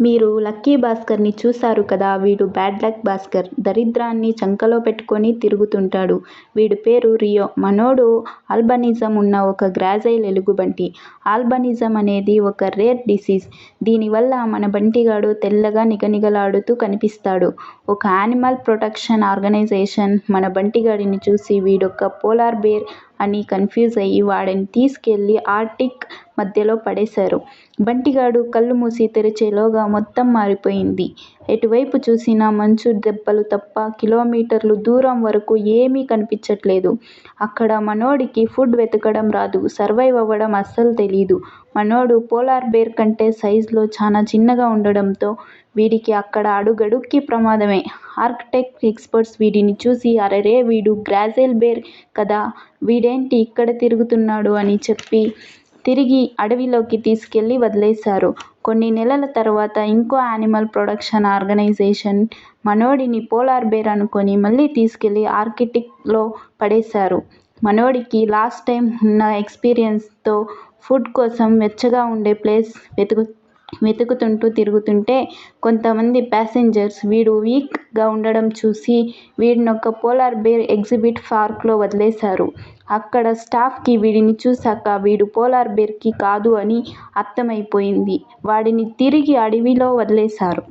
మీరు లక్కీ భాస్కర్ని చూశారు కదా? వీడు బ్యాడ్ లక్ భాస్కర్. దరిద్రాన్ని చంకలో పెట్టుకొని తిరుగుతుంటాడు. వీడి పేరు రియో. మనోడు ఆల్బనిజం ఉన్న ఒక గ్రాజైల్ ఎలుగుబంటి. ఆల్బనిజం అనేది ఒక రేర్ డిసీజ్. దీనివల్ల మన బంటిగాడు తెల్లగా నిగనిగలాడుతూ కనిపిస్తాడు. ఒక యానిమల్ ప్రొటెక్షన్ ఆర్గనైజేషన్ మన బంటిగాడిని చూసి వీడొక పోలార్ బేర్ అని కన్ఫ్యూజ్ అయ్యి వాడిని తీసుకెళ్ళి ఆర్టిక్ మధ్యలో పడేశారు. బంటిగాడు కళ్ళు మూసి తెరిచేలోగా మొత్తం మారిపోయింది. ఎటువైపు చూసినా మంచు దెబ్బలు తప్ప కిలోమీటర్లు దూరం వరకు ఏమీ కనిపించట్లేదు. అక్కడ మనోడికి ఫుడ్ వెతకడం రాదు సర్వైవ్ అవ్వడం అస్సలు తెలీదు. మనోడు పోలార్ బేర్ కంటే సైజులో చానా చిన్నగా ఉండడంతో వీడికి అక్కడ అడుగడుక్కి ప్రమాదమే. ఆర్కిటెక్ ఎక్స్పర్ట్స్ వీడిని చూసి అరెరే వీడు గ్రాజెల్ బేర్ కదా వీడేంటి ఇక్కడ తిరుగుతున్నాడు? అని చెప్పి తిరిగి అడవిలోకి తీసుకెళ్ళి వదిలేశారు. కొన్ని నెలల తర్వాత ఇంకో యానిమల్ ప్రొడక్షన్ ఆర్గనైజేషన్ మనోడిని పోలార్ బేర్ అనుకొని మళ్ళీ తీసుకెళ్ళి ఆర్కిటిక్లో పడేశారు. మనోడికి లాస్ట్ టైం ఉన్న ఎక్స్పీరియన్స్తో ఫుడ్ కోసం వెచ్చగా ఉండే ప్లేస్ వెతుకు వెతుకుతుంటూ తిరుగుతుంటే కొంతమంది ప్యాసింజర్స్ వీడు వీక్గా ఉండడం చూసి వీడినొక పోలార్ బేర్ ఎగ్జిబిట్ పార్క్లో వదిలేశారు. అక్కడ స్టాఫ్కి వీడిని చూశాక వీడు పోలార్ బేర్కి కాదు అని అర్థమైపోయింది. వాడిని తిరిగి అడవిలో వదిలేశారు.